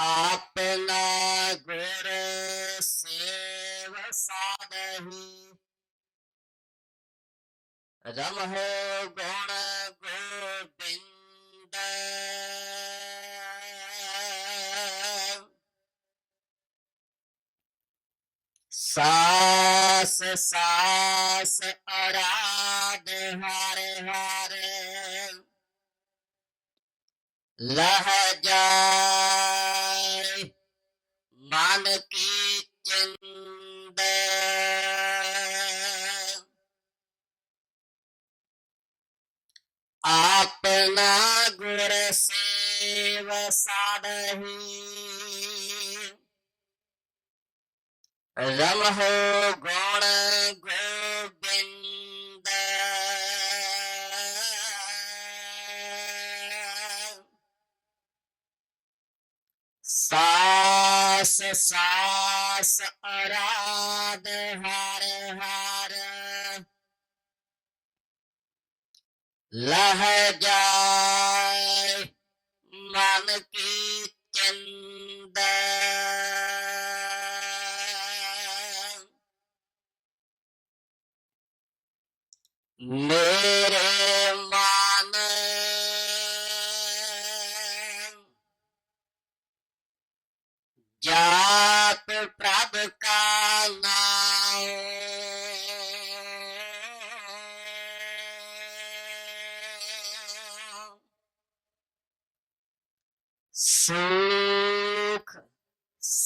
अपना गुरु सेव साधही। रमहो गुण गोविंद। सास सास अराध हरे हरे। लहजा बिमला गुण सेव साधही हो गुण गोविंद सास सास अराध हर हर लह जा Smoky.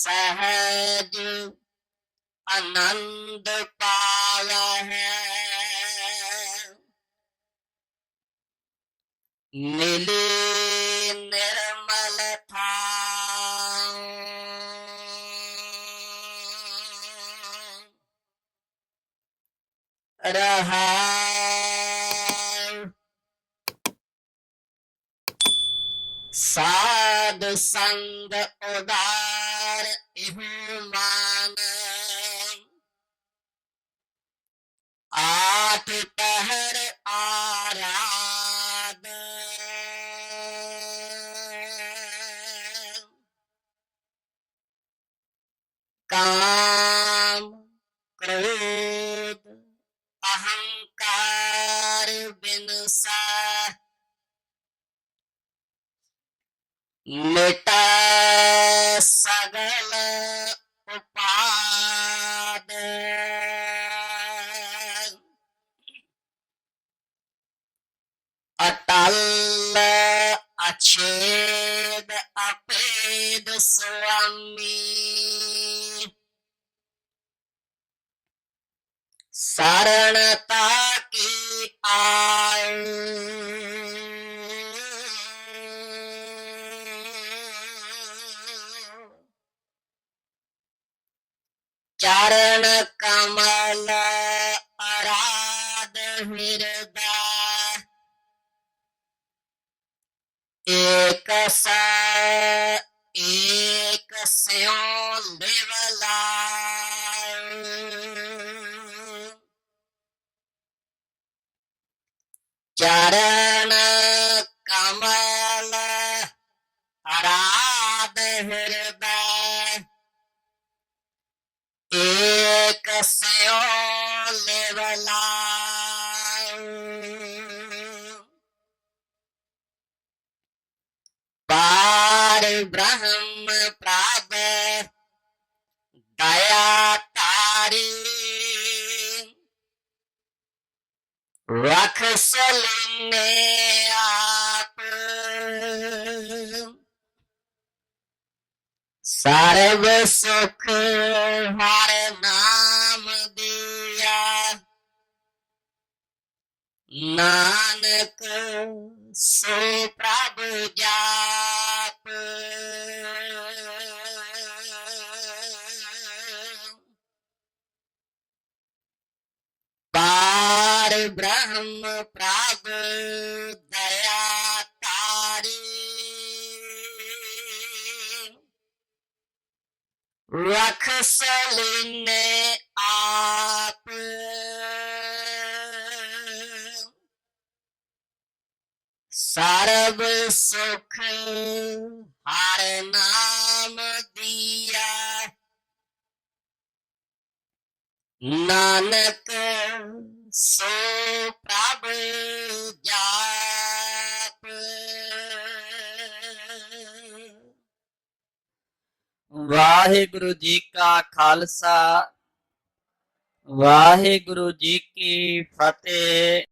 सहज आनंद पाया है। मिली निर्मल था रहा साध संग उदार मान आठ chid apid swami शरणता की आए चरण कमल अराध हृदय एकस एकस्यो निरला चरण कमल आराध हृदय ब्रह्म प्राप दया तारी रख सलम आप। सर्व सुख हर नाम दिया। नानक सो प्रभु जा। ब्रह्म प्राग दया तारी। रख सलिंग आप। सर्व सुख हर नाम दिया। नानक ਸੋ ਪ੍ਰਭ ਜਾਪ ਵਾਹਿਗੁਰੂ ਜੀ ਕਾ ਖਾਲਸਾ। ਵਾਹਿਗੁਰੂ ਜੀ ਕੀ ਫਤਿਹ।